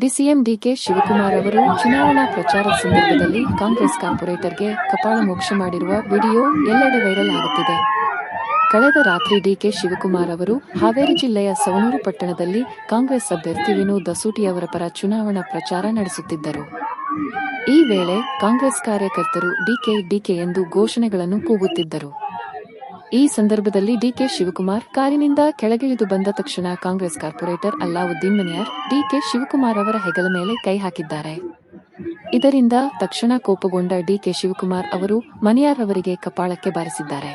DCM DK Shivakumar ಅವರು ಚುನಾವಣಾ ಪ್ರಚಾರ ಸಂದರ್ಭದಲ್ಲಿ ಕಾಂಗ್ರೆಸ್ ಕಾರ್ಪೊರೇಟರ್ಗೆ ಕಪಾಳ ಮೋಕ್ಷ ಮಾಡಿರುವ ವಿಡಿಯೋ ಎಲ್ಲೆಡೆ ವೈರಲ್ ಆಗುತ್ತಿದೆ. ಕಳೆದ ರಾತ್ರಿ ಡಿಕೆ ಶಿವಕುಮಾರ್ ಅವರು ಹಾವೇರಿ ಜಿಲ್ಲೆಯ ಸವಣೂರು ಪಟ್ಟಣದಲ್ಲಿ ಕಾಂಗ್ರೆಸ್ ಅಭ್ಯರ್ಥಿ ವಿನು ದಸೂಟಿ ಅವರ ಪರ ಚುನಾವಣಾ ಪ್ರಚಾರ ನಡೆಸುತ್ತಿದ್ದರು. ಈ ವೇಳೆ ಕಾಂಗ್ರೆಸ್ ಕಾರ್ಯಕರ್ತರು ಡಿಕೆ ಡಿಕೆ ಎಂದು ಘೋಷಣೆಗಳನ್ನು ಕೂಗುತ್ತಿದ್ದರು. ಈ ಸಂದರ್ಭದಲ್ಲಿ ಡಿಕೆ ಶಿವಕುಮಾರ್ ಕಾರಿನಿಂದ ಕೆಳಗಿಳಿದು ಬಂದ ತಕ್ಷಣ Congress corporator Allauddin Maniyar DK Shivakumar ಅವರ ಹೆಗಲ ಮೇಲೆ ಕೈ ಹಾಕಿದ್ದಾರೆ. ಇದರಿಂದ ತಕ್ಷಣ ಕೋಪಗೊಂಡ ಡಿಕೆ ಶಿವಕುಮಾರ್ ಅವರು ಮನಿಯಾರ್ ಅವರಿಗೆ ಕಪಾಳಕ್ಕೆ ಬಾರಿಸಿದ್ದಾರೆ.